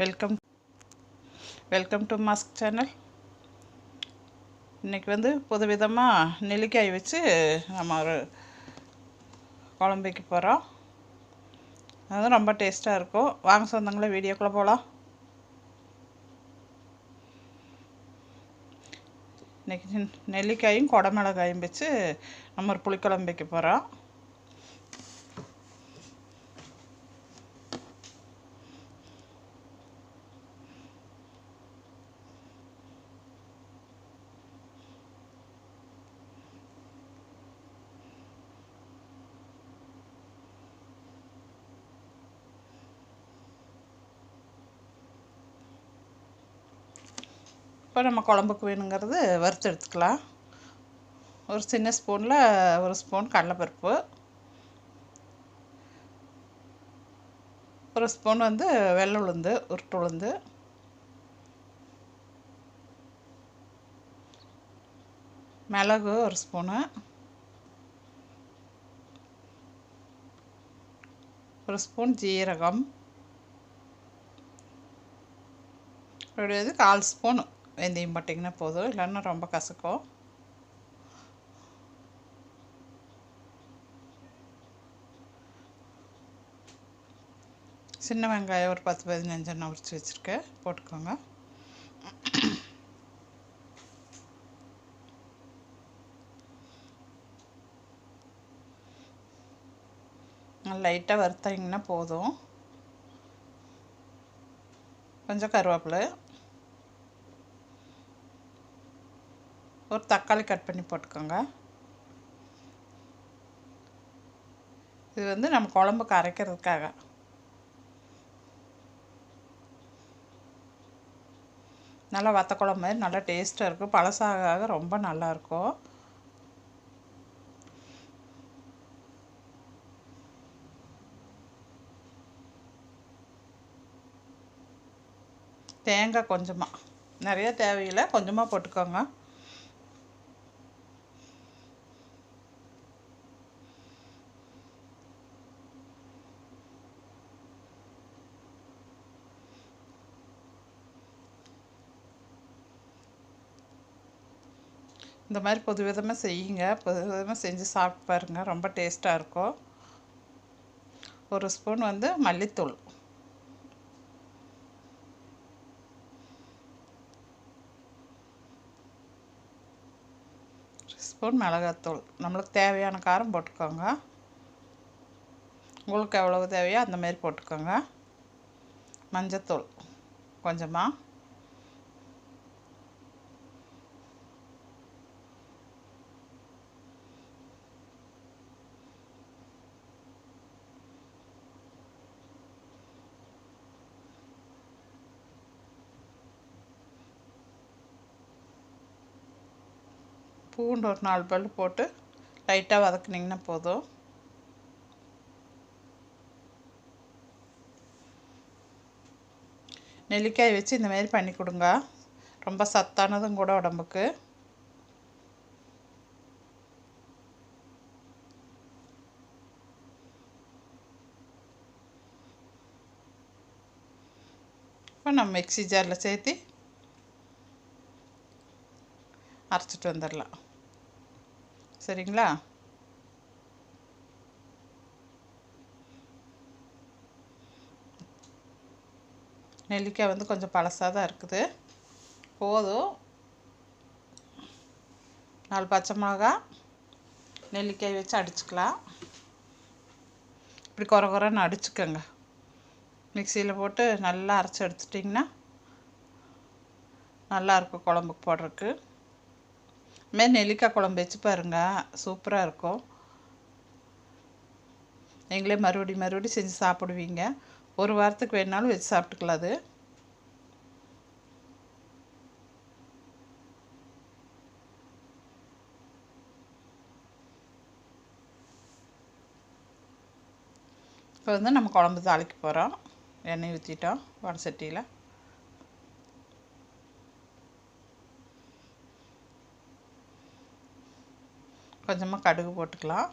Welcome welcome to mask channel இன்றைக்கி வந்து புதுவிதமாக நெல்லிக்காய் வச்சு நம்ம ஒரு குழம்புக்கு போகிறோம் அது ரொம்ப டேஸ்ட்டாக இருக்கும். வாங்க சொந்தங்களே வீடியோக்குள்ளே போகலாம் இன்றைக்கி நெல்லிக்காயும் குடமிளகாயும் வச்சு நம்ம ஒரு புளிக்குழம்பு வைக்க போகிறோம் இப்போ நம்ம குழம்புக்கு வேணுங்கிறது வறுத்து எடுத்துக்கலாம். ஒரு சின்ன ஸ்பூனில் ஒரு ஸ்பூன் கடலைப்பருப்பு. ஒரு ஸ்பூன் வந்து வெள்ளை உளுந்து உருட்டு உளுந்து. மிளகு ஒரு ஸ்பூனு. ஒரு ஸ்பூன் ஜீரகம். அப்படியே கால் ஸ்பூனு. வெந்தயம் போட்டிங்கன்னா போதும் இல்லைன்னா ரொம்ப கசக்கும். சின்ன வெங்காயம் ஒரு பத்து பதினஞ்சு நான் உரிச்சு வச்சுருக்கேன் போட்டுக்கோங்க. லைட்டாக வறுத்தீங்கன்னா போதும். கொஞ்சம் கருவேப்பிலை ஒரு தக்காளி கட் பண்ணி போட்டுக்கோங்க. இது வந்து நம்ம குழம்புக்கு அரைக்கிறதுக்காக. நல்லா வத்த குழம்பு மாதிரி நல்லா டேஸ்ட்டாக இருக்கும் பழசாக ரொம்ப நல்லாயிருக்கும் தேங்காய் கொஞ்சமாக நிறைய தேவையில்லை. கொஞ்சமாக போட்டுக்கோங்க. இந்த மாதிரி புது விதமாக செய்யுங்க. புது விதமாக செஞ்சு சாப்பிட்டு பாருங்கள் ரொம்ப டேஸ்ட்டாக இருக்கும். ஒரு ஸ்பூன் வந்து மல்லித்தூள். ஸ்பூன் மிளகாத்தூள். நம்மளுக்கு தேவையான காரம் போட்டுக்கோங்க. உங்களுக்கு எவ்வளவு தேவையோ அந்த மாதிரி போட்டுக்கோங்க. மஞ்சத்தூள் கொஞ்சமாக பூண்டு ஒரு நாலு பல் போட்டு லைட்டாக வதக்குனிங்கன்னா போதும். நெல்லிக்காய் வச்சு இந்த மாதிரி பண்ணி கொடுங்க. ரொம்ப சத்தானதும் கூட உடம்புக்கு. இப்போ நம்ம மிக்சி ஜாரில் சேர்த்து அரைச்சிட்டு வந்துடலாம். சரிங்களா? நெல்லிக்காய் வந்து கொஞ்சம் பழசாக தான் இருக்குது. போதும். நாலு பச்சை மிளகா நெல்லிக்காய் வச்சு அடிச்சுக்கலாம். இப்படி குறை குறைன்னு அடிச்சுக்கோங்க. மிக்சியில் போட்டு நல்லா அரைச்சி எடுத்துட்டிங்கன்னா நல்லாயிருக்கும் குழம்புக்கு போடுறதுக்கு. இதுமாரி நெல்லிக்காய் குழம்பு வச்சு பாருங்கள் சூப்பராக இருக்கும். நீங்களே மறுபடி மறுபடி செஞ்சு சாப்பிடுவீங்க. ஒரு வாரத்துக்கு வேணாலும் வச்சு சாப்பிட்டுக்கலாம் அது. இப்போ வந்து நம்ம குழம்பு தாளிக்க போகிறோம் எண்ணெய் ஊற்றிட்டோம் வடை சட்டியில் கொஞ்சமாக கடுகு போட்டுக்கலாம்.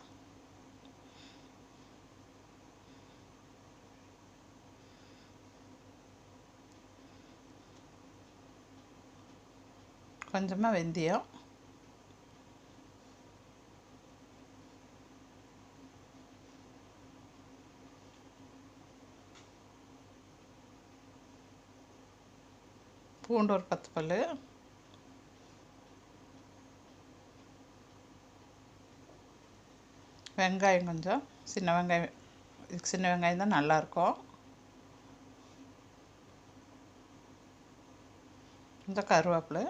கொஞ்சமாக வெந்தயம். பூண்டு ஒரு பத்து பல்லு. வெங்காயம் கொஞ்சம். சின்ன வெங்காயம் சின்ன வெங்காயம் தான் நல்லாயிருக்கும் இந்த கருவேப்பிலை.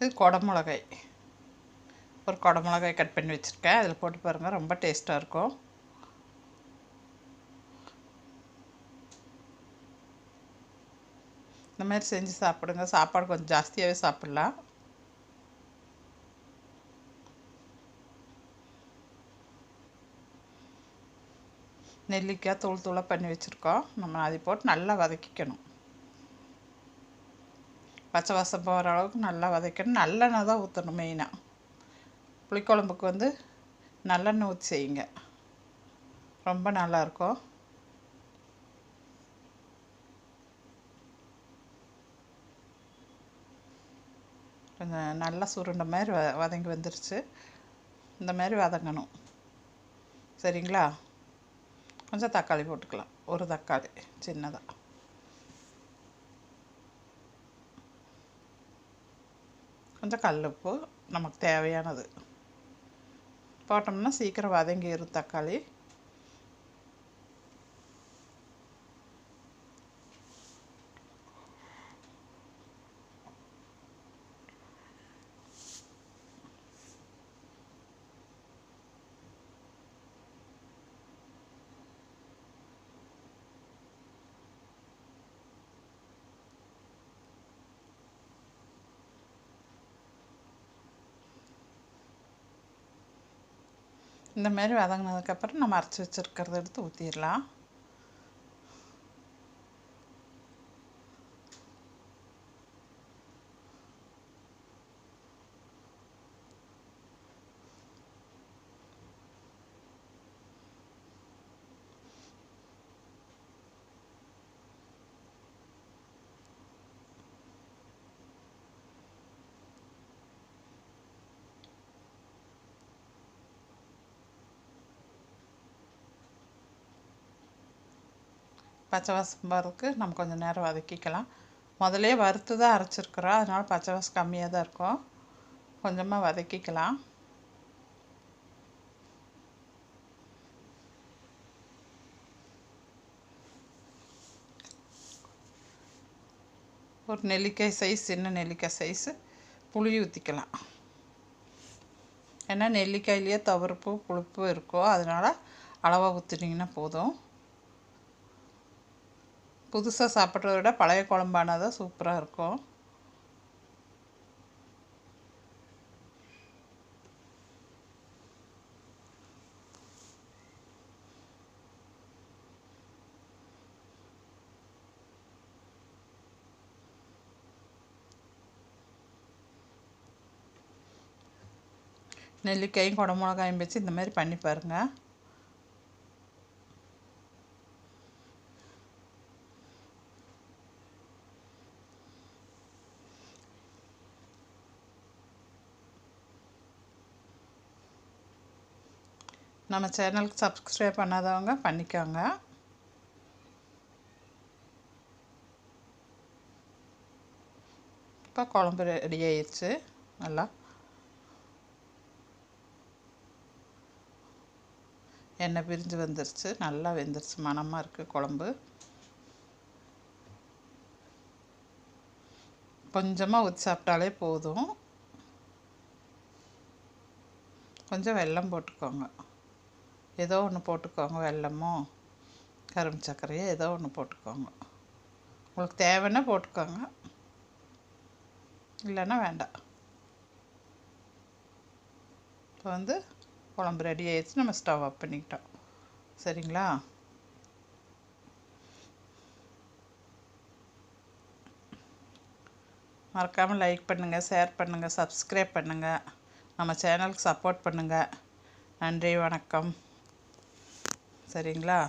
இது குடமிளகாய். ஒரு குடமிளகாய் கட் பண்ணி வச்சுருக்கேன். அதில் போட்டு பாருங்கள் ரொம்ப டேஸ்ட்டாக இருக்கும். இந்த மாதிரி செஞ்சு சாப்பிடுங்க. சாப்பாடு கொஞ்சம் ஜாஸ்தியாகவே சாப்பிட்லாம். நெல்லிக்காய் தூள் தூளாக பண்ணி வச்சுருக்கோம். நம்ம அதை போட்டு நல்லா வதக்கிக்கணும். பச்சை வாசம் போகிற அளவுக்கு நல்லா வதக்கணும். நல்லெண்ணெய் தான் ஊற்றணும் மெயினாக புளிக்குழம்புக்கு வந்து நல்லெண்ணெய் ஊற்றி செய்யுங்க. ரொம்ப நல்லாயிருக்கும் கொஞ்சம் நல்லா சுருண்ட மாதிரி வ வதங்கி வந்துருச்சு. இந்த மாதிரி வதங்கணும். சரிங்களா? கொஞ்சம் தக்காளி போட்டுக்கலாம். ஒரு தக்காளி சின்னதாக கொஞ்சம் கல்லுப்பு நமக்கு தேவையானது. போட்டோம்னா சீக்கிரம் வதங்கிடும் தக்காளி. இந்த மாதிரி வதங்கினதுக்கப்புறம் நம்ம அரைச்சி வச்சுருக்கிறத எடுத்து ஊற்றிடலாம் பச்சை வாசம் நம்ம கொஞ்சம் நேரம் வதக்கிக்கலாம். முதலே வறுத்து தான் அரைச்சிருக்கிறோம். அதனால் பச்சை வாசம் கம்மியாக தான் இருக்கும். கொஞ்சமாக வதக்கிக்கலாம். ஒரு நெல்லிக்காய் சைஸ் சின்ன நெல்லிக்காய் சைஸு புளி ஊற்றிக்கலாம் ஏன்னா நெல்லிக்காயிலேயே தவறுப்பு புளிப்பு இருக்கும். அதனால் அளவாக ஊற்றிட்டிங்கன்னா போதும். புதுசாக சாப்பிட்றத விட பழைய குழம்பானா தான் சூப்பராக இருக்கும். நெல்லிக்காயும் குடமிளகாயும் வச்சு இந்த மாதிரி பண்ணி பாருங்கள் நம்ம சேனலுக்கு சப்ஸ்கிரைப் பண்ணாதவங்க பண்ணிக்கோங்க. இப்போ குழம்பு ரெடி ஆயிடுச்சு நல்லா. எண்ணெய் பிரிஞ்சு வந்துருச்சு. நல்லா வெந்துருச்சு. மணமாக இருக்குது குழம்பு. கொஞ்சமாக ஊற்றி சாப்பிட்டாலே போதும். கொஞ்சம் வெல்லம் போட்டுக்கோங்க. ஏதோ ஒன்று போட்டுக்கோங்க வெல்லமோ கரும்பு சர்க்கரையோ ஏதோ ஒன்று போட்டுக்கோங்க. உங்களுக்கு தேவைன்னா போட்டுக்கோங்க. இல்லைன்னா வேண்டாம். இப்போ வந்து குழம்பு ரெடி ஆயிடுச்சு நம்ம ஸ்டவ் ஆஃப் பண்ணிக்கிட்டோம். சரிங்களா? மறக்காமல் லைக் பண்ணுங்கள் ஷேர் பண்ணுங்கள் சப்ஸ்கிரைப் பண்ணுங்கள் நம்ம சேனலுக்கு சப்போர்ட் பண்ணுங்கள் நன்றி வணக்கம். சரிங்களா?